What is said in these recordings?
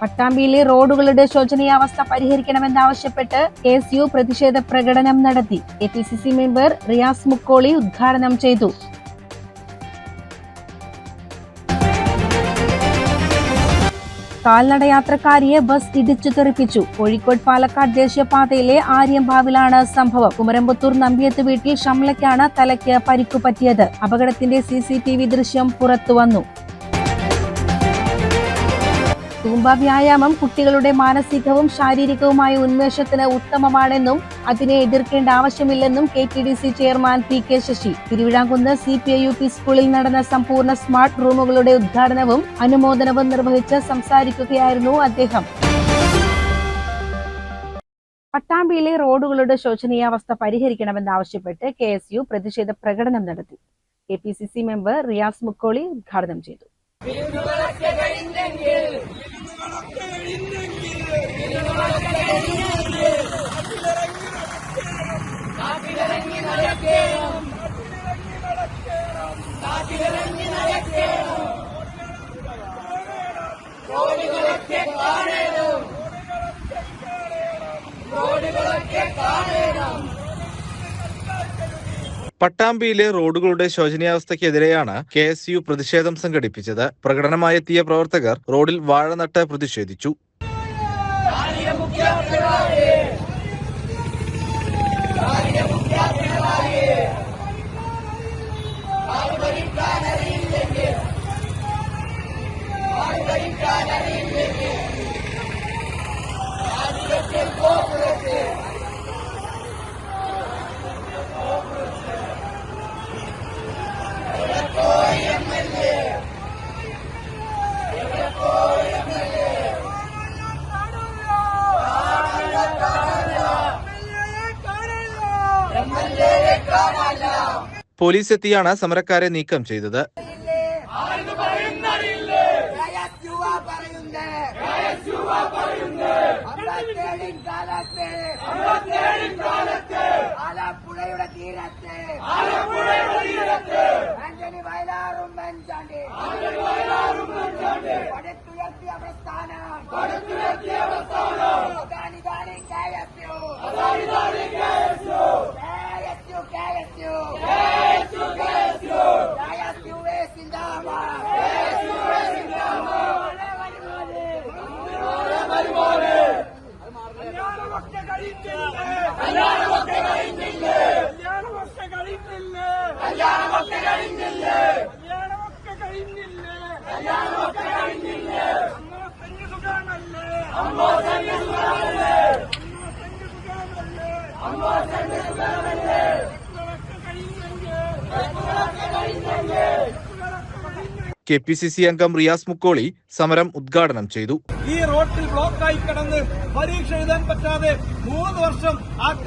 പട്ടാമ്പിയിലെ റോഡുകളുടെ ശോചനീയാവസ്ഥ പരിഹരിക്കണമെന്നാവശ്യപ്പെട്ട് കെ എസ് യു പ്രതിഷേധ പ്രകടനം നടത്തി. A P C C member Riyas Mukkoli ഉദ്ഘാടനം ചെയ്തു. കാൽനടയാത്രക്കാരിയെ ബസ് ഇടിച്ചു തെറിപ്പിച്ചു. കോഴിക്കോട് പാലക്കാട് ദേശീയപാതയിലെ ആര്യമ്പാവിലാണ് സംഭവം. കുമരമ്പത്തൂർ നമ്പിയത്ത് വീട്ടിൽ ഷംലയ്ക്കാണ് തലയ്ക്ക് പരിക്കു പറ്റിയത്. അപകടത്തിന്റെ സി ദൃശ്യം പുറത്തുവന്നു തൂമ്പ വ്യായാമം കുട്ടികളുടെ മാനസികവും ശാരീരികവുമായ ഉന്മേഷത്തിന് ഉത്തമമാണെന്നും അതിനെ എതിർക്കേണ്ട ആവശ്യമില്ലെന്നും K T D C chairman P K Sasi. Thiruvizhamkunnu C P I U P സ്കൂളിൽ നടന്ന സമ്പൂർണ സ്മാർട്ട് റൂമുകളുടെ ഉദ്ഘാടനവും അനുമോദനവും നിർവഹിച്ച് സംസാരിക്കുകയായിരുന്നു അദ്ദേഹം. പട്ടാമ്പിയിലെ റോഡുകളുടെ ശോചനീയാവസ്ഥ പരിഹരിക്കണമെന്നാവശ്യപ്പെട്ട് കെ എസ് യു പ്രതിഷേധ പ്രകടനം നടത്തി. K P C C member Riyas Mukkoli ഉദ്ഘാടനം ചെയ്തു. പട്ടാമ്പിയിലെ റോഡുകളുടെ ശോചനീയാവസ്ഥയ്ക്കെതിരെയാണ് കെ എസ് യു പ്രതിഷേധം സംഘടിപ്പിച്ചത്. പ്രകടനമായെത്തിയ പ്രവർത്തകർ റോഡിൽ വാഴ നട്ട് പ്രതിഷേധിച്ചു. പോലീസ് എത്തിയാണ് സമരക്കാരെ നീക്കം ചെയ്തത്. തീരത്ത് കെ പി സി സി അംഗം റിയാസ് മുക്കോളി സമരം ഉദ്ഘാടനം ചെയ്തു. ഈ റോട്ടിൽ ബ്ലോക്കായി കിടന്ന് പരീക്ഷ എഴുതാൻ പറ്റാതെ മൂന്ന് വർഷം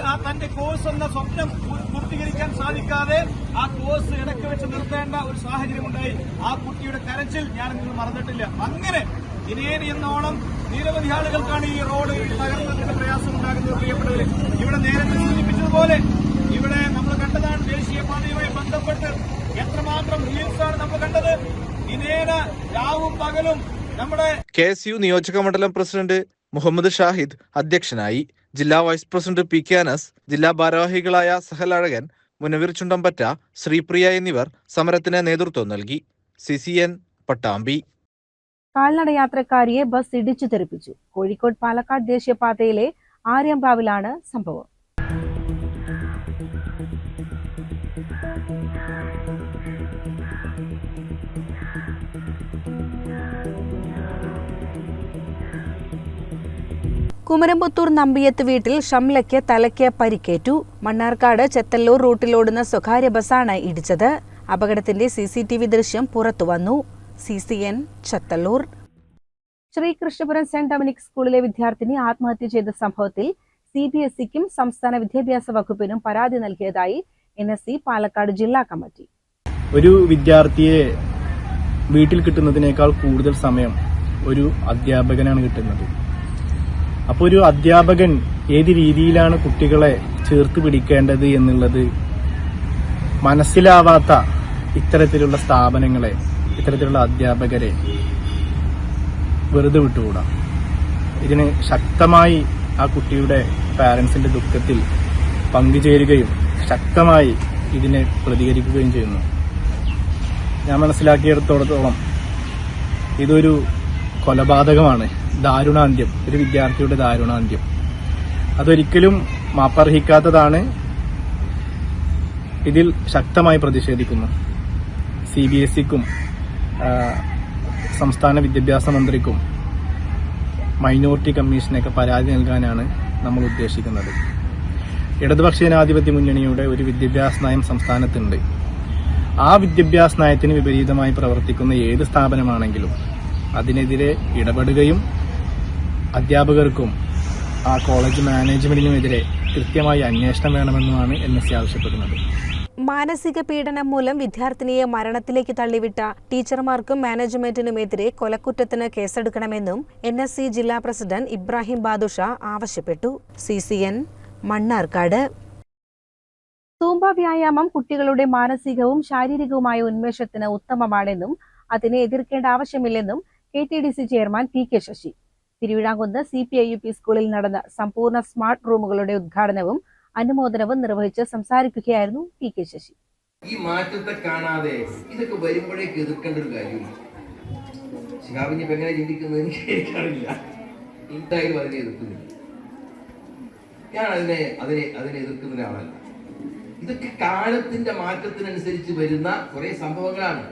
ആ തന്റെ കോഴ്സ് എന്ന സ്വപ്നം പൂർത്തീകരിക്കാൻ സാധിക്കാതെ ആ കോഴ്സ് ഇടയ്ക്ക് വെച്ച് നിർത്തേണ്ട ഒരു സാഹചര്യം ഉണ്ടായി ആ കുട്ടിയുടെ കരച്ചിൽ ഞാൻ നിങ്ങൾ മറന്നിട്ടില്ല. അങ്ങനെ ഇനിയേനി എന്നോണം നിരവധി ആളുകൾക്കാണ് ഈ റോഡ് തകർന്നതിന്റെ പ്രയാസം ഉണ്ടാകുന്നത് പ്രിയപ്പെട്ടവര്. ഇവിടെ നേരത്തെ സൂചിപ്പിച്ചതുപോലെ ഇവിടെ നമ്മൾ കണ്ടതാണ് ദേശീയപാതയുമായി ബന്ധപ്പെട്ട് എത്രമാത്രം റീൽസാണ് നമ്മൾ കണ്ടത്. രാവും പകലും നമ്മുടെ കെ എസ് യു നിയോജക മണ്ഡലം പ്രസിഡന്റ് മുഹമ്മദ് ഷാഹിദ് അധ്യക്ഷനായി ജില്ലാ vice president P K Anas ജില്ലാ ഭാരവാഹികളായ സഹൽ അഴകൻ മുനവീർ ചുണ്ടമ്പറ്റ ശ്രീപ്രിയ എന്നിവർ സമരത്തിന് നേതൃത്വം നൽകി. C C N Pattambi. കാൽനട യാത്രക്കാരിയെ ബസ് ഇടിച്ചു തെറിപ്പിച്ചു. കോഴിക്കോട് പാലക്കാട് ദേശീയപാതയിലെ ആര്യമ്പാവിലാണ് സംഭവം. കുമരമ്പത്തൂർ നമ്പിയത്ത് വീട്ടിൽ ഷംലയ്ക്ക് തലയ്ക്ക് പരിക്കേറ്റു. മണ്ണാർക്കാട് ചെത്തല്ലൂർ റൂട്ടിലോടുന്ന സ്വകാര്യ ബസ്സാണ് ഇടിച്ചത്. അപകടത്തിന്റെ സി സി ടി വി ദൃശ്യം പുറത്തുവന്നു C C N Chethalloor. Sreekrishnapuram saint Dominic സ്കൂളിലെ വിദ്യാർത്ഥിനി ആത്മഹത്യ ചെയ്ത സംഭവത്തിൽ സി ബി എസ് ഇക്കും സംസ്ഥാന വിദ്യാഭ്യാസ വകുപ്പിനും പരാതി നൽകിയതായി എൻ എസ് സി പാലക്കാട് ജില്ലാ കമ്മിറ്റി. ഒരു വിദ്യാർത്ഥിയെ വീട്ടിൽ കിട്ടുന്നതിനേക്കാൾ കൂടുതൽ സമയം ഒരു അധ്യാപകനാണ് കിട്ടുന്നത്. അപ്പോൾ ഒരു അധ്യാപകൻ ഏത് രീതിയിലാണ് കുട്ടികളെ ചേർത്ത് പിടിക്കേണ്ടത് എന്നുള്ളത് മനസ്സിലാവാത്ത ഇത്തരത്തിലുള്ള സ്ഥാപനങ്ങളെ ഇത്തരത്തിലുള്ള അധ്യാപകരെ വെറുതെ വിട്ടുകൂടാ. ഇതിന് ശക്തമായി ആ കുട്ടിയുടെ പാരൻസിന്റെ ദുഃഖത്തിൽ പങ്കുചേരുകയും ശക്തമായി ഇതിനെ പ്രതികരിക്കുകയും ചെയ്യുന്നു. ഞാൻ മനസ്സിലാക്കിയെടുത്തോടത്തോളം ഇതൊരു കൊലപാതകമാണ്. ദാരുണാന്ത്യം. ഒരു വിദ്യാർത്ഥിയുടെ ദാരുണാന്ത്യം. അതൊരിക്കലും മാപ്പർഹിക്കാത്തതാണ് ഇതിൽ ശക്തമായി പ്രതിഷേധിക്കുന്നു. സി ബി എസ് സിക്കും സംസ്ഥാന വിദ്യാഭ്യാസ മന്ത്രിക്കും മൈനോറിറ്റി കമ്മീഷനൊക്കെ പരാതി നൽകാനാണ് നമ്മൾ ഉദ്ദേശിക്കുന്നത്. ഇടതുപക്ഷ ജനാധിപത്യ മുന്നണിയുടെ ഒരു വിദ്യാഭ്യാസ നയം സംസ്ഥാനത്തുണ്ട്. ആ വിദ്യാഭ്യാസ നയത്തിന് വിപരീതമായി പ്രവർത്തിക്കുന്ന ഏത് സ്ഥാപനമാണെങ്കിലും അതിനെതിരെ ഇടപെടുകയും അധ്യാപകർക്കും ആ കോളേജ് മാനേജ്മെന്റിനുമെതിരെ കൃത്യമായി അന്വേഷണം വേണമെന്നുമാണ് എൻ എസ് സി ആവശ്യപ്പെടുന്നത്. മാനസിക പീഡനം മൂലം വിദ്യാർത്ഥിനിയെ മരണത്തിലേക്ക് തള്ളിവിട്ട ടീച്ചർമാർക്കും മാനേജ്മെന്റിനുമെതിരെ കൊലക്കുറ്റത്തിന് കേസെടുക്കണമെന്നും എൻ എസ് സി ജില്ലാ പ്രസിഡന്റ് ഇബ്രാഹിം ബാദുഷ ആവശ്യപ്പെട്ടു. C C N Mannarkkad. തൂമ്പ വ്യായാമം കുട്ടികളുടെ മാനസികവും ശാരീരികവുമായ ഉന്മേഷത്തിന് ഉത്തമമാണെന്നും അതിനെ എതിർക്കേണ്ട ആവശ്യമില്ലെന്നും K T D C chairman P K Sasi Thiruvizhamkunnu C P I U P സ്കൂളിൽ നടന്ന സമ്പൂർണ സ്മാർട്ട് റൂമുകളുടെ ഉദ്ഘാടനവും അനുമോദനവും നിർവഹിച്ച് സംസാരിക്കുകയായിരുന്നു പി കെ ശശി. ഈ മാറ്റത്തെ കാണാതെ ഇതൊക്കെ വരുമ്പോഴേക്ക് എതിർക്കേണ്ട ഒരു കാര്യമില്ല. ശിഹാബിനി എങ്ങനെ ചിന്തിക്കുന്നത് എനിക്ക് എനിക്കറിയില്ല എന്തായാലും അതിനെ എതിർക്കുന്നില്ല. ഞാൻ അതിനെ അതിനെ അതിനെ എതിർക്കുന്ന ഒരാളല്ല. ഇതൊക്കെ കാലത്തിന്റെ മാറ്റത്തിനനുസരിച്ച് വരുന്ന കുറെ സംഭവങ്ങളാണ്.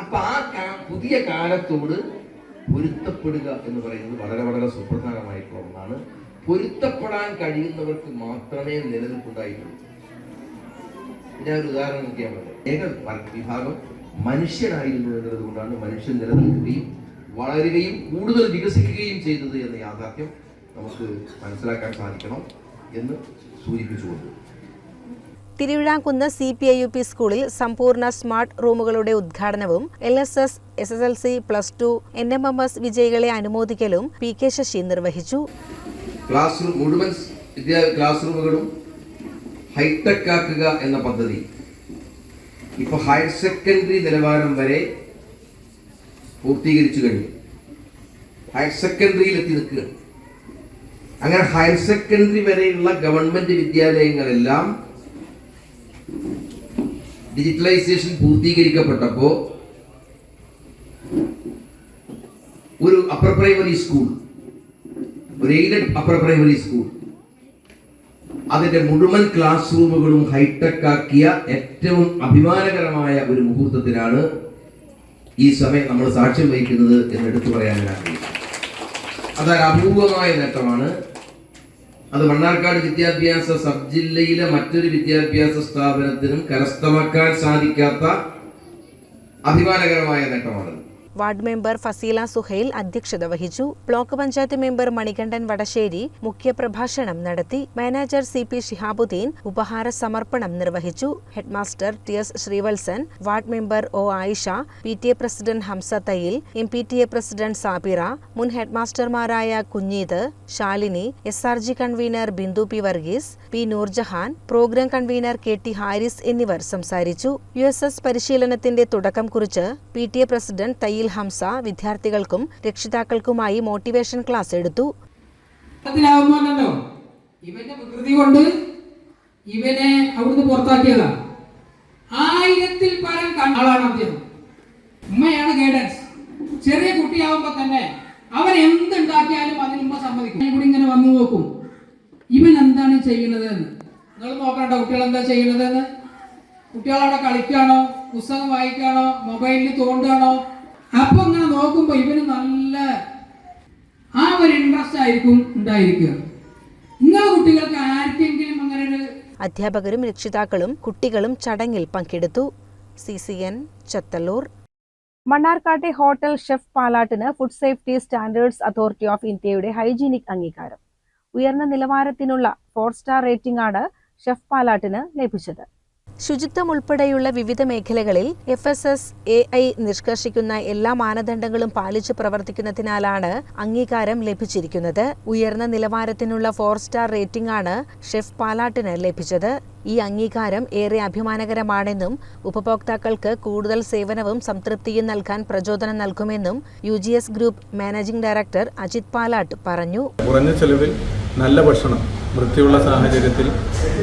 അപ്പൊ ആ പുതിയ കാലത്തോട് പൊരുത്തപ്പെടുക എന്ന് പറയുന്നത് വളരെ വളരെ സുപ്രധാനമായിട്ടുള്ള ഒന്നാണ്. പൊരുത്തപ്പെടാൻ കഴിയുന്നവർക്ക് മാത്രമേ നിലനിൽപ്പുണ്ടായിട്ടുള്ളൂ. ഞാൻ ഒരു ഉദാഹരണം നോക്കിയാൽ ഏക വിഭാഗം മനുഷ്യനായിരുന്നു എന്നുള്ളത് കൊണ്ടാണ് മനുഷ്യൻ നിലനിൽക്കുകയും വളരുകയും കൂടുതൽ വികസിക്കുകയും ചെയ്തത് എന്ന യാഥാർത്ഥ്യം നമുക്ക് മനസ്സിലാക്കാൻ സാധിക്കണം എന്ന് സൂചിപ്പിച്ചുകൊണ്ട്. Thiruvizhamkunnu C P I U P സ്കൂളിൽ സമ്പൂർണ സ്മാർട്ട് റൂമുകളുടെ ഉദ്ഘാടനവും L S S S S L C plus two N M M S വിജയികളെ അനുമോദിക്കലും പി കെ ശശി നിർവഹിച്ചു. ക്ലാസ് റൂം മുഴുവൻ ക്ലാസ് റൂമുകളും ഹൈടെക് ആക്കുക എന്ന പദ്ധതി. ഇപ്പോൾ ഹയർ സെക്കൻഡറി നിലവാരം വരെ പൂർത്തീകരിച്ചു കഴിഞ്ഞു. ഹയർ സെക്കൻഡറിയിൽ എത്തി നിൽക്കുക. അങ്ങനെ ഹയർ സെക്കൻഡറി വരെയുള്ള ഗവൺമെന്റ് വിദ്യാലയങ്ങളെല്ലാം ഡിജിറ്റലൈസേഷൻ പൂർത്തീകരിക്കപ്പെട്ടപ്പോ ഒരു അപ്പർ പ്രൈമറി സ്കൂൾ ഒരു എയ്ഡഡ് അപ്പർ പ്രൈമറി സ്കൂൾ അതിന്റെ മുഴുവൻ ക്ലാസ് റൂമുകളും ഹൈടെക് ആക്കിയ ഏറ്റവും അഭിമാനകരമായ ഒരു മുഹൂർത്തത്തിനാണ് ഈ സമയം നമ്മൾ സാക്ഷ്യം വഹിക്കുന്നത് എന്ന് എടുത്തു പറയാൻ ഞാൻ അതൊരു അപൂർവമായ നേട്ടമാണ് അത് മണ്ണാർക്കാട് വിദ്യാഭ്യാസ സബ് ജില്ലയിലെ മറ്റൊരു വിദ്യാഭ്യാസ സ്ഥാപനത്തിനും കരസ്ഥമാക്കാൻ സാധിക്കാത്ത അഭിമാനകരമായ നേട്ടമാണത്. വാർഡ് മെമ്പർ ഫസീല സുഹൈൽ അധ്യക്ഷത വഹിച്ചു. ബ്ലോക്ക് പഞ്ചായത്ത് മെമ്പർ മണികണ്ഠൻ വടശ്ശേരി മുഖ്യപ്രഭാഷണം നടത്തി. മാനേജർ സി പി ഷിഹാബുദ്ദീൻ ഉപഹാര സമർപ്പണം നിർവഹിച്ചു. Headmaster T S Sreevalsan ward member O Ayisha P T A president Hamza Thayyil M P T A president Sabira മുൻ ഹെഡ്മാസ്റ്റർമാരായ Kunheeth Shalini S R G convener Bindu P Varghese P Noorjahan programme convener K T Haris എന്നിവർ സംസാരിച്ചു. U S S പരിശീലനത്തിന്റെ തുടക്കം കുറിച്ച് P T A president Thayyil Hamza വിദ്യാർത്ഥികൾക്കും രക്ഷിതാക്കൾക്കുമായി motivation class എടുത്തു. ഇവന്റെ വികൃതി കൊണ്ട് ഇവനെ അവിടുന്ന് പുറത്താക്കിയതാ. ആയിരത്തിൽ പരം ആളാണ് അദ്ദേഹം. ഉമ്മയാണ് ഗൈഡൻസ് ചെറിയ കുട്ടിയാവുമ്പോ തന്നെ അവൻ എന്തുണ്ടാക്കിയാലും അതിന് ഉമ്മ സമ്മതിക്കും. കൂടി ഇങ്ങനെ വന്നു നോക്കും. ഇവൻ എന്താണ് ചെയ്യുന്നത് എന്ന് നിങ്ങൾ നോക്കണ്ട കുട്ടികൾ എന്താ ചെയ്യുന്നത് എന്ന് കുട്ടികളവിടെ കളിക്കാണോ? പുസ്തകം വായിക്കാണോ? മൊബൈലിൽ തോണ്ടുകയാണോ അപ്പൊ ഇങ്ങനെ നോക്കുമ്പോ ഇവന് നല്ല ആ ഒരു ഇൻട്രസ്റ്റ് ആയിരിക്കും ഉണ്ടായിരിക്കുക. നിങ്ങളെ കുട്ടികൾക്ക് ആർക്കെങ്കിലും അങ്ങനെ ഒരു അധ്യാപകരും രക്ഷിതാക്കളും കുട്ടികളും ചടങ്ങിൽ പങ്കെടുത്തു. C C N Chethalloor. മണ്ണാർക്കാട്ടെ hotel chef പാലാട്ടിന് food safety standards authority of ഇന്ത്യയുടെ ഹൈജീനിക് അംഗീകാരം. ഉയർന്ന നിലവാരത്തിനുള്ള ഫോർ സ്റ്റാർ റേറ്റിംഗ് ആണ് ഷെഫ് പാലാട്ടിന് ലഭിച്ചത്. ശുചിത്വം ഉൾപ്പെടെയുള്ള വിവിധ മേഖലകളിൽ F S S A I നിഷ്കർഷിക്കുന്ന എല്ലാ മാനദണ്ഡങ്ങളും പാലിച്ചു പ്രവർത്തിക്കുന്നതിനാലാണ് അംഗീകാരം ലഭിച്ചിരിക്കുന്നത്. ഉയർന്ന നിലവാരത്തിനുള്ള ഫോർ സ്റ്റാർ റേറ്റിംഗ് ആണ് ഷെഫ് പാലാട്ടിന് ലഭിച്ചത്. ഈ അംഗീകാരം ഏറെ അഭിമാനകരമാണെന്നും ഉപഭോക്താക്കൾക്ക് കൂടുതൽ സേവനവും സംതൃപ്തിയും നൽകാൻ പ്രചോദനം നൽകുമെന്നും U G S group managing director Ajith Palatt പറഞ്ഞു. കുറഞ്ഞ ചെലവിൽ നല്ല ഭക്ഷണം വൃത്തിയുള്ള സാഹചര്യത്തിൽ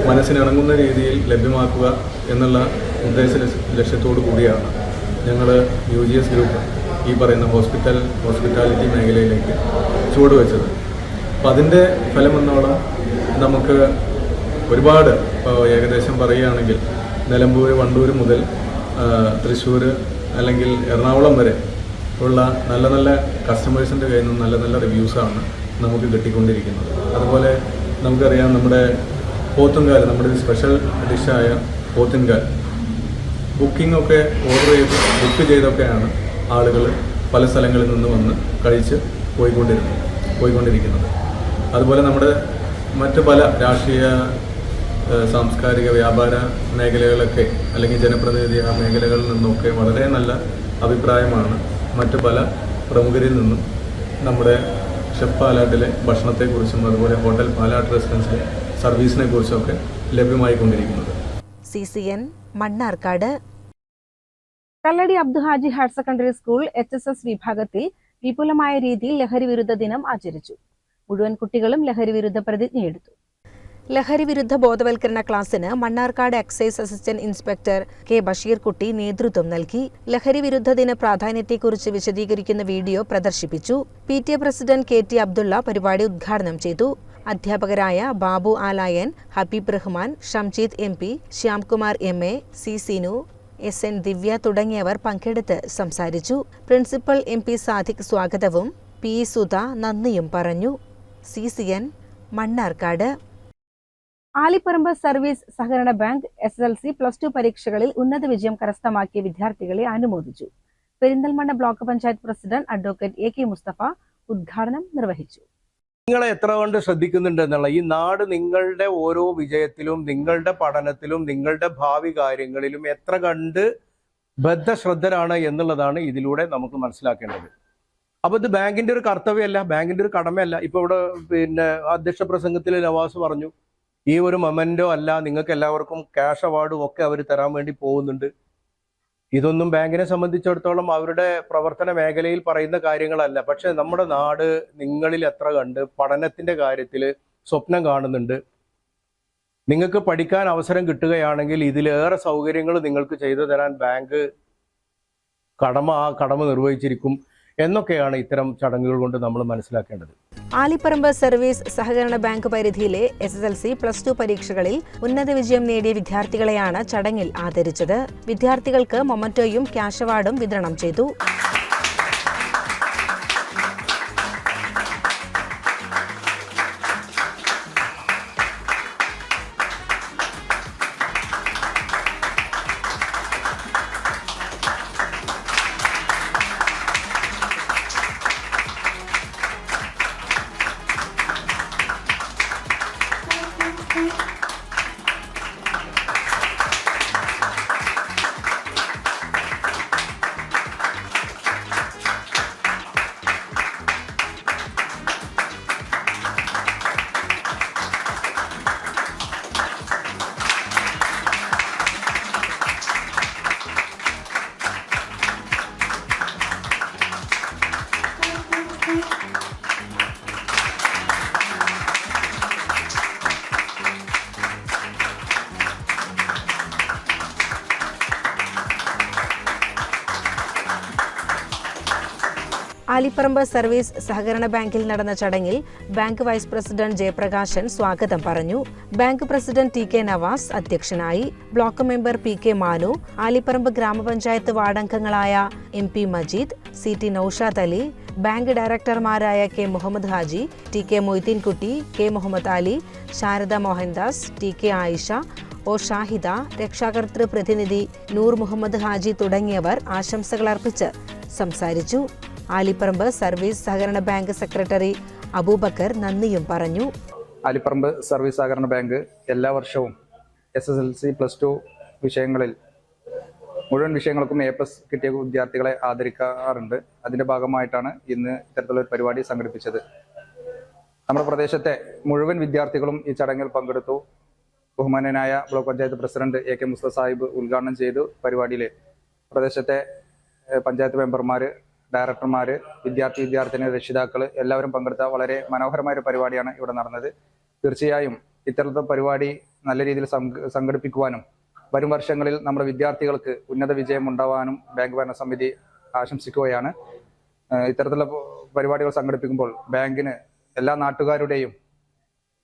മനസ്സിനിണങ്ങുന്ന രീതിയിൽ ലഭ്യമാക്കുക എന്നുള്ള ഉദ്ദേശ ലക്ഷ്യ- ലക്ഷ്യത്തോടു കൂടിയാണ് ഞങ്ങൾ യു ജി എസ് ഗ്രൂപ്പ് ഈ പറയുന്ന ഹോസ്പിറ്റൽ ഹോസ്പിറ്റാലിറ്റി മേഖലയിലേക്ക് ചുവടുവെച്ചത്. അപ്പം അതിന്റെ ഫലമെന്നോളം നമുക്ക് ഒരുപാട് ഏകദേശം പറയുകയാണെങ്കിൽ നിലമ്പൂർ വണ്ടൂർ മുതൽ തൃശ്ശൂർ അല്ലെങ്കിൽ എറണാകുളം വരെ ഉള്ള നല്ല നല്ല കസ്റ്റമേഴ്സിന്റെ കയ്യിൽ നിന്നും നല്ല നല്ല റിവ്യൂസാണ് നമുക്ക് കിട്ടിക്കൊണ്ടിരിക്കുന്നത്. അതുപോലെ നമുക്കറിയാം നമ്മുടെ പോത്തുംകാൽ നമ്മുടെ ഒരു സ്പെഷ്യൽ ഡിഷായ പോത്തുംകാൽ ബുക്കിംഗ് ഓർഡർ ചെയ്ത് ബുക്ക് ചെയ്തൊക്കെയാണ് ആളുകൾ പല സ്ഥലങ്ങളിൽ നിന്ന് വന്ന് കഴിച്ച് പോയിക്കൊണ്ടിരുന്നത് പോയിക്കൊണ്ടിരിക്കുന്നത്. അതുപോലെ നമ്മുടെ മറ്റ് പല രാഷ്ട്രീയ സാംസ്കാരിക വ്യാപാര മേഖലകളൊക്കെ അല്ലെങ്കിൽ ജനപ്രതിനിധി ആ മേഖലകളിൽ നിന്നൊക്കെ വളരെ നല്ല അഭിപ്രായമാണ്. മറ്റു പല പ്രമുഖരിൽ നിന്നും നമ്മുടെ ഷെഫ് പാലാട്ടിലെ ഭക്ഷണത്തെക്കുറിച്ചും അതുപോലെ ഹോട്ടൽ പാലാട്ട് റെസിഡൻസിലെ സർവീസിനെ ലഭ്യമായി ലഭ്യമായിക്കൊണ്ടിരിക്കുന്നത്. C C N Mannarkkad. Kalladi Abduhaji higher secondary school H S S വിഭാഗത്തിൽ വിപുലമായ രീതിയിൽ ലഹരി വിരുദ്ധ ദിനം ആചരിച്ചു. മുഴുവൻ കുട്ടികളും ലഹരി വിരുദ്ധ പ്രതിജ്ഞയെടുത്തു. ലഹരി വിരുദ്ധ ബോധവൽക്കരണ ക്ലാസ്സിന് Mannarkkad excise assistant inspector K Basheerkutty നേതൃത്വം നൽകി. ലഹരി വിരുദ്ധ ദിന പ്രാധാന്യത്തെക്കുറിച്ച് വിശദീകരിക്കുന്ന വീഡിയോ പ്രദർശിപ്പിച്ചു. P T A president K T Abdulla പരിപാടി ഉദ്ഘാടനം ചെയ്തു. അധ്യാപകരായ Babu Alayan Habeeb Rahman Shamjeed M P Shyamkumar M A C Sinu S N Divya തുടങ്ങിയവർ പങ്കെടുത്ത് സംസാരിച്ചു. പ്രിൻസിപ്പൽ എം പി സാദിഖ് സ്വാഗതവും പി സുധ നന്ദിയും പറഞ്ഞു. C C N Mannarkkad. Alipparamb service സഹകരണ bank S L C plus two പരീക്ഷകളിൽ ഉന്നത വിജയം കരസ്ഥമാക്കിയ വിദ്യാർത്ഥികളെ അനുമോദിച്ചു. Perinthalmanna block panchayat president advocate A K Musthafa ഉദ്ഘാടനം നിർവഹിച്ചു. നിങ്ങളെ എത്ര കണ്ട് ശ്രദ്ധിക്കുന്നുണ്ട് എന്നുള്ള ഈ നാട് നിങ്ങളുടെ ഓരോ വിജയത്തിലും നിങ്ങളുടെ പഠനത്തിലും നിങ്ങളുടെ ഭാവി കാര്യങ്ങളിലും എത്ര കണ്ട് ബദ്ധശ്രദ്ധരാണ് എന്നുള്ളതാണ് ഇതിലൂടെ നമുക്ക് മനസ്സിലാക്കേണ്ടത്. അപ്പൊ ഇത് ബാങ്കിന്റെ ഒരു കർത്തവ്യമല്ല ബാങ്കിന്റെ ഒരു കടമയല്ല. ഇപ്പൊ ഇവിടെ പിന്നെ അധ്യക്ഷ പ്രസംഗത്തിൽ നവാസ് പറഞ്ഞു ഈ ഒരു മൊമെന്റോ അല്ല നിങ്ങൾക്ക് എല്ലാവർക്കും ക്യാഷ് അവാർഡും ഒക്കെ അവർ തരാൻ വേണ്ടി പോകുന്നുണ്ട്. ഇതൊന്നും ബാങ്കിനെ സംബന്ധിച്ചിടത്തോളം അവരുടെ പ്രവർത്തന മേഖലയിൽ പറയുന്ന കാര്യങ്ങളല്ല. പക്ഷെ നമ്മുടെ നാട് നിങ്ങളിൽ എത്ര കണ്ട് പഠനത്തിന്റെ കാര്യത്തിൽ സ്വപ്നം കാണുന്നുണ്ട്. നിങ്ങൾക്ക് പഠിക്കാൻ അവസരം കിട്ടുകയാണെങ്കിൽ ഇതിലേറെ സൗകര്യങ്ങൾ നിങ്ങൾക്ക് ചെയ്തു തരാൻ ബാങ്ക് കടമ ആ കടമ നിർവഹിച്ചിരിക്കും. എന്നൊക്കെയാണ് ഇത്തരം ചടങ്ങുകൾ കൊണ്ട് നമ്മൾ മനസ്സിലാക്കേണ്ടത്. ആലിപ്പറമ്പ് സർവീസ് സഹകരണ ബാങ്ക് പരിധിയിലെ S S L C plus two പരീക്ഷകളിൽ ഉന്നത വിജയം നേടിയ വിദ്യാർത്ഥികളെയാണ് ചടങ്ങിൽ ആദരിച്ചത്. വിദ്യാർത്ഥികൾക്ക് മൊമറ്റോയും ക്യാഷ് അവാർഡും വിതരണം ചെയ്തു. ആലിപ്പറമ്പ് സർവീസ് സഹകരണ ബാങ്കിൽ നടന്ന ചടങ്ങിൽ ബാങ്ക് വൈസ് പ്രസിഡന്റ് ജയപ്രകാശൻ സ്വാഗതം പറഞ്ഞു. Bank president T K Navas അധ്യക്ഷനായി. Block member P K Manu Alipparamb ഗ്രാമപഞ്ചായത്ത് വാർഡംഗങ്ങളായ M P Majeed C T Noushad Ali bank ഡയറക്ടർമാരായ K Muhammad Haji T K Moideenkutty K Muhammad Ali Sharada Mohandas T K Ayisha O Shahida രക്ഷാകർതൃ പ്രതിനിധി നൂർ മുഹമ്മദ് ഹാജി തുടങ്ങിയവർ ആശംസകൾ അർപ്പിച്ച് സംസാരിച്ചു. Aliparamba service സഹകരണ bank secretary Abubakar നന്ദിയും പറഞ്ഞു. Aliparamba service സഹകരണ ബാങ്ക് എല്ലാ വർഷവും S S L C plus two വിഷയങ്ങളിൽ മുഴുവൻ വിഷയങ്ങൾക്കും എ പ്ലസ് കിട്ടിയ വിദ്യാർത്ഥികളെ ആദരിക്കാറുണ്ട്. അതിന്റെ ഭാഗമായിട്ടാണ് ഇന്ന് ഇത്തരത്തിലുള്ള ഒരു പരിപാടി സംഘടിപ്പിച്ചത്. നമ്മുടെ പ്രദേശത്തെ മുഴുവൻ വിദ്യാർത്ഥികളും ഈ ചടങ്ങിൽ പങ്കെടുത്തു. ബഹുമാനനായ block panchayat president A K Mustha Sahib ഉദ്ഘാടനം ചെയ്തു. പരിപാടിയിൽ പ്രദേശത്തെ പഞ്ചായത്ത് മെമ്പർമാര് ഡയറക്ടർമാര് വിദ്യാർത്ഥി വിദ്യാർത്ഥിനി രക്ഷിതാക്കൾ എല്ലാവരും പങ്കെടുത്ത വളരെ മനോഹരമായ ഒരു പരിപാടിയാണ് ഇവിടെ നടന്നത്. തീർച്ചയായും ഇത്തരത്തെ പരിപാടി നല്ല രീതിയിൽ സംഘ- സംഘടിപ്പിക്കുവാനും വരും വർഷങ്ങളിൽ നമ്മുടെ വിദ്യാർത്ഥികൾക്ക് ഉന്നത വിജയം ഉണ്ടാവാനും ബാങ്ക് ഭരണ സമിതി ആശംസിക്കുകയാണ് ഇത്തരത്തിലുള്ള പരിപാടികൾ സംഘടിപ്പിക്കുമ്പോൾ ബാങ്കിന് എല്ലാ നാട്ടുകാരുടെയും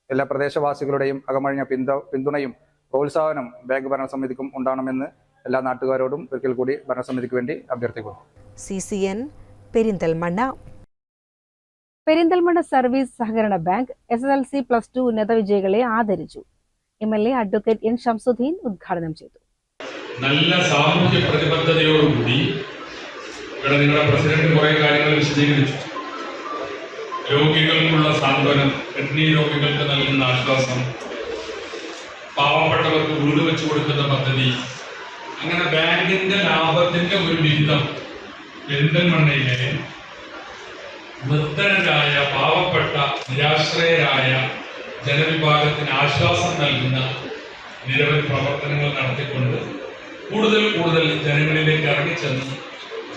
എല്ലാ പ്രദേശവാസികളുടെയും അകമഴിഞ്ഞ പിന്ത പിന്തുണയും പ്രോത്സാഹനം ബാങ്ക് ഭരണസമിതിക്കും ഉണ്ടാകണമെന്ന് എല്ലാ നാട്ടുകാരോടും ഒരിക്കൽ കൂടി ഭരണസമിതിക്ക് വേണ്ടി അഭ്യർത്ഥിക്കുന്നു. C C N Perinthalmanna. Perinthalmanna service സഹകരണ bank S S L C plus two ഉന്നത വിജയികളെ ആദരിച്ചു. M L A advocate N Shamsuddin ഉദ്ഘാടനം ചെയ്തു. നല്ല സാമൂഹ്യ പ്രതിബദ്ധതയോടുകൂടി ഇവിടെ നിങ്ങളുടെ പ്രസിഡന്റ് കുറെ കാര്യങ്ങൾ വിശദീകരിച്ചു. രോഗികൾക്കുള്ള സാന്ത്വനം കിഡ്നി രോഗികൾക്ക് നൽകുന്ന ആശ്വാസം പാവപ്പെട്ടവർക്ക് വീട് വെച്ചു കൊടുക്കുന്ന പദ്ധതി അങ്ങനെ ബാങ്കിന്റെ ലാഭത്തിന്റെ ഒരു വിഹിതം പെരിന്തൽമണ്ണയിലെ നിർദ്ധനരായ പാവപ്പെട്ട നിരാശ്രയരായ ജനവിഭാഗത്തിന് ആശ്വാസം നൽകുന്ന നിരവധി പ്രവർത്തനങ്ങൾ നടത്തിക്കൊണ്ട് കൂടുതൽ കൂടുതൽ ജനങ്ങളിലേക്ക് ഇറങ്ങിച്ചെന്ന്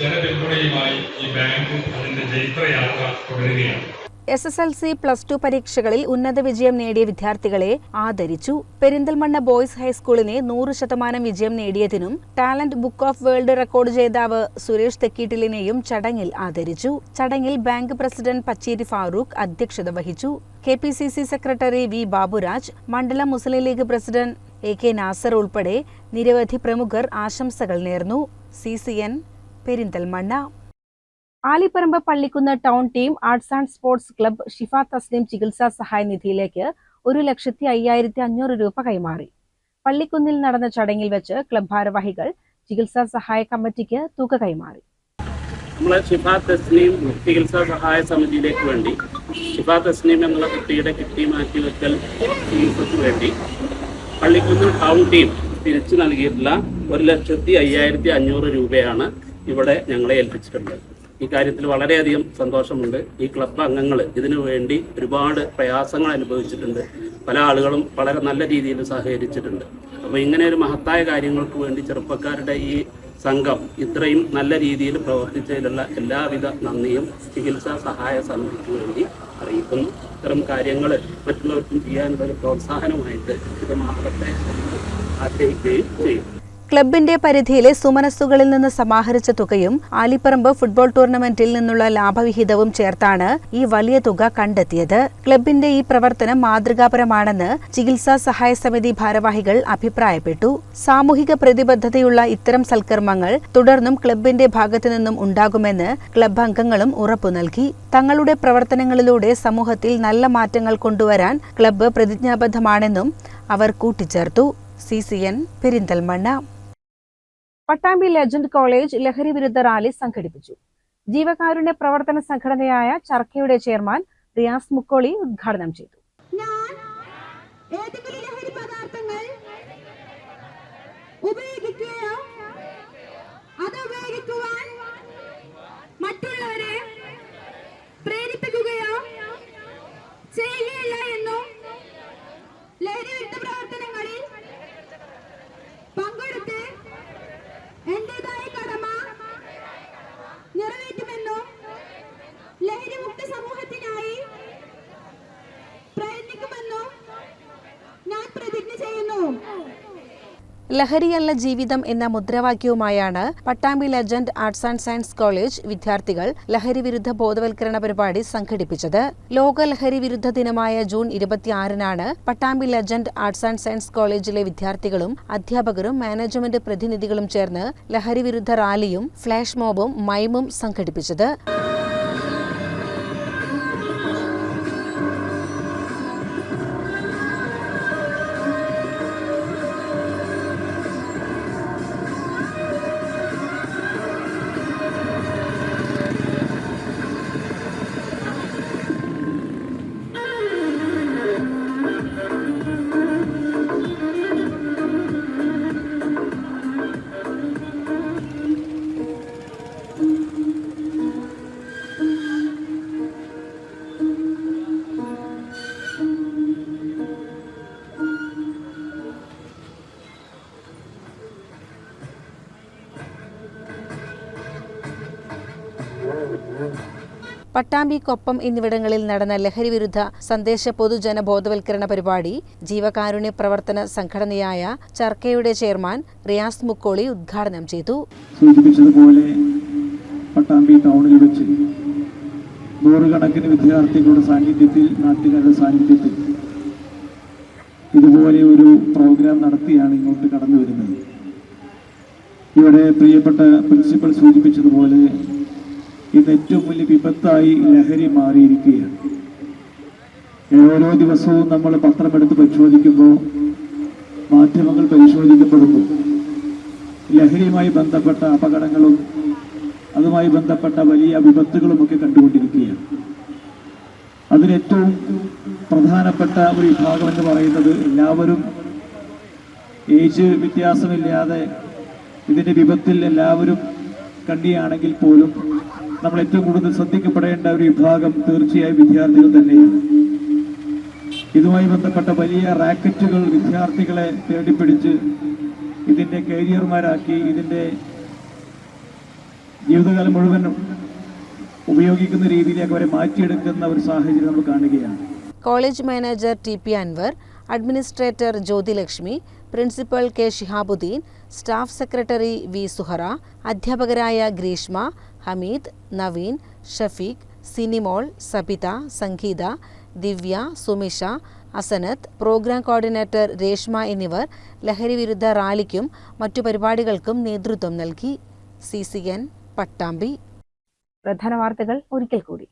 ജനപിന്തുണയുമായി ഈ ബാങ്ക് അതിന്റെ ജൈത്രയാത്ര തുടരുകയാണ്. S S L C plus two പരീക്ഷകളിൽ ഉന്നത വിജയം നേടിയ വിദ്യാർത്ഥികളെ ആദരിച്ചു. പെരിന്തൽമണ്ണ ബോയ്സ് ഹൈസ്കൂളിനെ നൂറ് ശതമാനം വിജയം നേടിയതിനും talent book of world record ജേതാവ് സുരേഷ് തെക്കീട്ടിലിനെയും ചടങ്ങിൽ ആദരിച്ചു. ചടങ്ങിൽ ബാങ്ക് പ്രസിഡന്റ് പച്ചേരി ഫാറൂഖ് അധ്യക്ഷത വഹിച്ചു. K P C C secretary V Baburaj മണ്ഡലം Muslim League president A K Nasar ഉൾപ്പെടെ നിരവധി പ്രമുഖർ ആശംസകൾ നേർന്നു. C C N Perinthalmanna. Alipparamb Pallikkunnu town team arts and sports club Shifa Thasleem ചികിത്സാ സഹായ നിധിയിലേക്ക് ഒരു ലക്ഷത്തി അയ്യായിരത്തി അഞ്ഞൂറ് രൂപ കൈമാറി. പള്ളിക്കുന്നിൽ നടന്ന ചടങ്ങിൽ വെച്ച് ക്ലബ് ഭാരവാഹികൾ ചികിത്സാ സഹായ കമ്മിറ്റിക്ക് തുക കൈമാറി. നമ്മളെ ഷിഫ തസ്ലീം ചികിത്സാ സഹായ സമിതിയിലേക്ക് വേണ്ടി ഷിഫ തസ്ലീം എന്നുള്ള കുട്ടിയുടെ കിട്ടി മാറ്റിവെക്കൽ ചികിത്സയ്ക്ക് വേണ്ടി പള്ളിക്കുന്ന് ടൗൺ ടീം തിരിച്ചു നൽകിയിട്ടുള്ള ഒരു ലക്ഷത്തി അയ്യായിരത്തി അഞ്ഞൂറ് രൂപയാണ് ഇവിടെ ഞങ്ങളെ ഏൽപ്പിച്ചിട്ടുള്ളത്. ഈ കാര്യത്തിൽ വളരെയധികം സന്തോഷമുണ്ട്. ഈ ക്ലബ്ബ് അംഗങ്ങൾ ഇതിനു വേണ്ടി ഒരുപാട് പ്രയാസങ്ങൾ അനുഭവിച്ചിട്ടുണ്ട്. പല ആളുകളും വളരെ നല്ല രീതിയിൽ സഹകരിച്ചിട്ടുണ്ട്. അപ്പോൾ ഇങ്ങനെ ഒരു മഹത്തായ കാര്യങ്ങൾക്ക് വേണ്ടി ചെറുപ്പക്കാരുടെ ഈ സംഘം ഇത്രയും നല്ല രീതിയിൽ പ്രവർത്തിച്ചതിലുള്ള എല്ലാവിധ നന്ദിയും ചികിത്സാ സഹായ സമിതിക്ക് വേണ്ടി അറിയിക്കുന്നു. ഇത്തരം കാര്യങ്ങൾ മറ്റുള്ളവർക്കും ചെയ്യാനുള്ള ഒരു പ്രോത്സാഹനമായിട്ട് ഇത് എന്ന് ആഗ്രഹിക്കുകയും ചെയ്യും. ക്ലബിന്റെ പരിധിയിലെ സുമനസ്സുകളിൽ നിന്ന് സമാഹരിച്ച തുകയും ആലിപ്പറമ്പ് ഫുട്ബോൾ ടൂർണമെന്റിൽ നിന്നുള്ള ലാഭവിഹിതവും ചേർത്താണ് ഈ വലിയ തുക കണ്ടെത്തിയത്. ക്ലബിന്റെ ഈ പ്രവർത്തനം മാതൃകാപരമാണെന്ന് ചികിത്സാ സഹായ സമിതി ഭാരവാഹികൾ അഭിപ്രായപ്പെട്ടു. സാമൂഹിക പ്രതിബദ്ധതയുള്ള ഇത്തരം സൽക്കർമ്മങ്ങൾ തുടർന്നും ക്ലബിന്റെ ഭാഗത്തു നിന്നും ഉണ്ടാകുമെന്ന് ക്ലബ് അംഗങ്ങളും ഉറപ്പു നൽകി. തങ്ങളുടെ പ്രവർത്തനങ്ങളിലൂടെ സമൂഹത്തിൽ നല്ല മാറ്റങ്ങൾ കൊണ്ടുവരാൻ ക്ലബ്ബ് പ്രതിജ്ഞാബദ്ധമാണെന്നും അവർ കൂട്ടിച്ചേർത്തു. C C N Perinthalmanna. Pattambi legend college ലഹരി വിരുദ്ധ റാലി സംഘടിപ്പിച്ചു. ജീവകാരുണ്യ പ്രവർത്തന സംഘടനയായ ചർക്കയുടെ ചെയർമാൻ റിയാസ് മുക്കോളി ഉദ്ഘാടനം ചെയ്തു. പ്രവർത്തനങ്ങളിൽ പങ്കെടുത്ത് എന്റേതായ കടമ നിറവേറ്റുമെന്നും ലഹരി മുക്ത സമൂഹത്തിനായി പ്രയത്നിക്കുമെന്നും ഞാൻ പ്രതിജ്ഞ ചെയ്യുന്നു ലഹരിയല്ല ജീവിതം എന്ന മുദ്രാവാക്യവുമായാണ് Pattambi legend arts and science college വിദ്യാർത്ഥികൾ ലഹരി വിരുദ്ധ ബോധവൽക്കരണ പരിപാടി സംഘടിപ്പിച്ചത്. ലോക ലഹരി വിരുദ്ധ ദിനമായ June ഇരുപത്തിയാറിനാണ് Pattambi legend arts and science കോളേജിലെ വിദ്യാർത്ഥികളും അധ്യാപകരും മാനേജ്മെന്റ് പ്രതിനിധികളും ചേർന്ന് ലഹരി വിരുദ്ധ റാലിയും ഫ്ലാഷ് മോബും മൈമും സംഘടിപ്പിച്ചത്. പട്ടാമ്പി കൊപ്പം എന്നിവിടങ്ങളിൽ നടന്ന ലഹരി വിരുദ്ധ സന്ദേശ പൊതുജന ബോധവൽക്കരണ പരിപാടി ജീവകാരുണ്യ പ്രവർത്തന സംഘടനയായ ചർക്കയുടെ ചെയർമാൻ റിയാസ് മുക്കോളി ഉദ്ഘാടനം ചെയ്തു. സൂചിപ്പിച്ചതുപോലെ പട്ടാമ്പി ടൗണിൽ വെച്ച് നൂറുകണക്കിന് വിദ്യാർത്ഥികളുടെ സാന്നിധ്യത്തിൽ നാട്ടുകാരുടെ സാന്നിധ്യത്തിൽ ഇതുപോലെ ഒരു പ്രോഗ്രാം നടത്തിയാണ് ഇങ്ങോട്ട് കടന്നു വരുന്നത് ഇവിടെ പ്രിയപ്പെട്ട പ്രിൻസിപ്പൽ സൂചിപ്പിച്ചതുപോലെ ഇന്ന് ഏറ്റവും വലിയ വിപത്തായി ലഹരി മാറിയിരിക്കുകയാണ്. ഓരോ ദിവസവും നമ്മൾ പത്രമെടുത്ത് പരിശോധിക്കുമ്പോൾ മാധ്യമങ്ങൾ പരിശോധിക്കപ്പെടുമ്പോൾ ലഹരിയുമായി ബന്ധപ്പെട്ട അപകടങ്ങളും അതുമായി ബന്ധപ്പെട്ട വലിയ വിപത്തുകളും ഒക്കെ കണ്ടുകൊണ്ടിരിക്കുകയാണ് അതിലേറ്റവും പ്രധാനപ്പെട്ട ഒരു വിഭാഗം എന്ന് പറയുന്നത് എല്ലാവരും ഏജ് വ്യത്യാസമില്ലാതെ ഇതിന്റെ വിപത്തിൽ എല്ലാവരും കണ്ടിയാണെങ്കിൽ പോലും നമ്മൾ ഏറ്റവും കൂടുതൽ ശ്രദ്ധിക്കപ്പെടേണ്ട ഒരു വിഭാഗം തീർച്ചയായും വിദ്യാർത്ഥികൾ തന്നെയാണ്. ഇതുമായി ബന്ധപ്പെട്ട വലിയ റാക്കറ്റുകൾ വിദ്യാർത്ഥികളെ തേടിപ്പിടിച്ച് ഇതിന്റെ കരിയർമാരാക്കി ഇതിന്റെ ജീവിതകാലം മുഴുവൻ ഉപയോഗിക്കുന്ന രീതിയിലേക്ക് അവരെ മാറ്റിയെടുക്കുന്ന ഒരു സാഹചര്യം നമ്മൾ കാണുകയാണ്. College manager T P Anwar administrator Jyothilakshmi principal K Shihabuddin staff secretary V Suhara അധ്യാപകരായ ഗ്രീഷ്മ ഹമീദ് നവീൻ ഷഫീഖ് സിനിമോൾ സബിത സംഗീത ദിവ്യ സുമിഷ അസനത്ത് പ്രോഗ്രാം കോർഡിനേറ്റർ രേഷ്മ എന്നിവർ ലഹരി വിരുദ്ധ റാലിക്കും മറ്റു പരിപാടികൾക്കും നേതൃത്വം നൽകി. C C N Pattambi. പ്രധാന വാർത്തകൾ ഒരിക്കൽ കൂടി.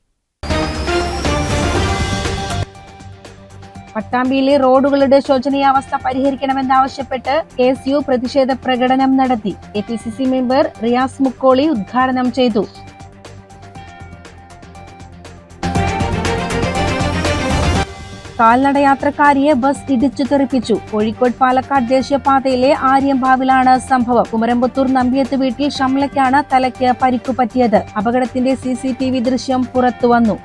പട്ടാമ്പിയിലെ റോഡുകളുടെ ശോചനീയാവസ്ഥ പരിഹരിക്കണമെന്നാവശ്യപ്പെട്ട് കെ എസ് യു പ്രതിഷേധ പ്രകടനം നടത്തി. A P C C member Riyas Mukkoli ഉദ്ഘാടനം ചെയ്തു. കാൽനടയാത്രക്കാരിയെ ബസ് ഇടിച്ചു തെറിപ്പിച്ചു. കോഴിക്കോട് പാലക്കാട് ദേശീയപാതയിലെ ആര്യംപാവിലാണ് സംഭവം. കുമരമ്പത്തൂർ നമ്പിയത്ത് വീട്ടിൽ ഷംലയ്ക്കാണ് തലയ്ക്ക് പരിക്കു പറ്റിയത്. അപകടത്തിന്റെ സി ദൃശ്യം പുറത്തുവന്നു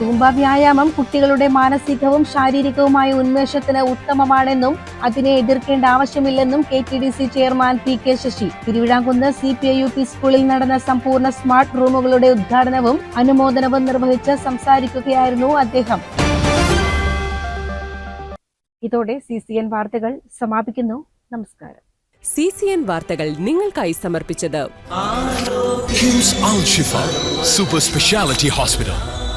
തൂമ്പ വ്യായാമം കുട്ടികളുടെ മാനസികവും ശാരീരികവുമായ ഉന്മേഷത്തിന് ഉത്തമമാണെന്നും അതിനെ എതിർക്കേണ്ട ആവശ്യമില്ലെന്നും K T D C chairman P K Sasi. Thiruvizhamkunnu C P I U P സ്കൂളിൽ നടന്ന സമ്പൂർണ സ്മാർട്ട് റൂമുകളുടെ ഉദ്ഘാടനവും അനുമോദനവും നിർവഹിച്ച് സംസാരിക്കുകയായിരുന്നു അദ്ദേഹം. ഇതോടെ സി സി എൻ വാർത്തകൾ സമാപിക്കുന്നു. നമസ്കാരം. സി സി എൻ വാർത്തകൾ നിങ്ങൾക്കായി സമർപ്പിച്ചത് സൂപ്പർ സ്പെഷ്യാലിറ്റി ഹോസ്പിറ്റൽ